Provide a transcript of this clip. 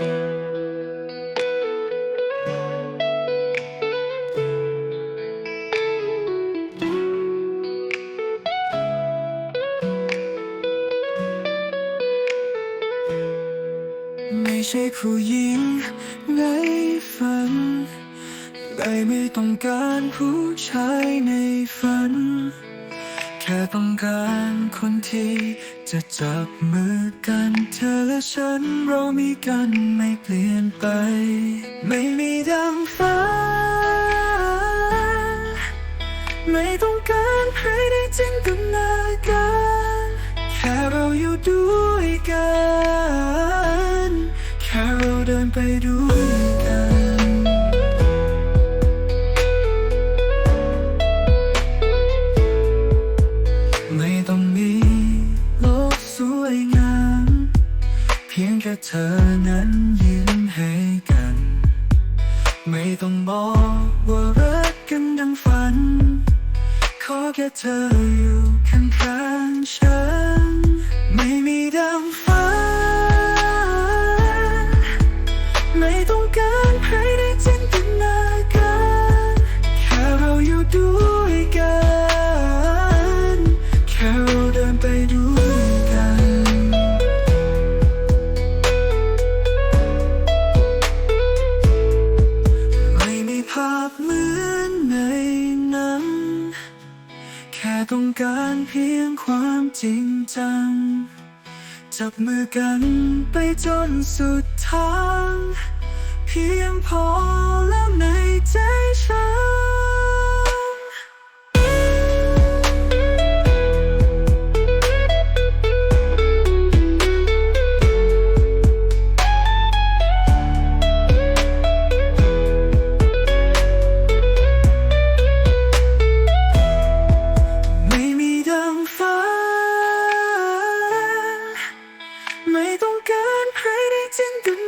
ไม่ใช่ผู้หญิงในฝันได้ไม่ต้องการผู้ชายในฝัน ค่ต้องการคนที่จะจับมือกันเธอและฉันเรามีกันไม่เปลี่ยนไป ไม่มีดังฟ้า ไม่ต้องการใครได้จินตนาการแค่เราอยู่ด้วยกัน แค่เราเดินไปด้วย เธอนั้นยิ้มให้กัน ไม่ต้องบอกว่ารักกันดังฝัน ขอแค่เธออยู่ข้างๆฉัน ไม่มีดังฝัน ต้องการเพียงความจริงจัง จับมือกันไปจนสุดทาง เพียงพอแล้วนะ ไม่ต้องการใครได้จริงดึง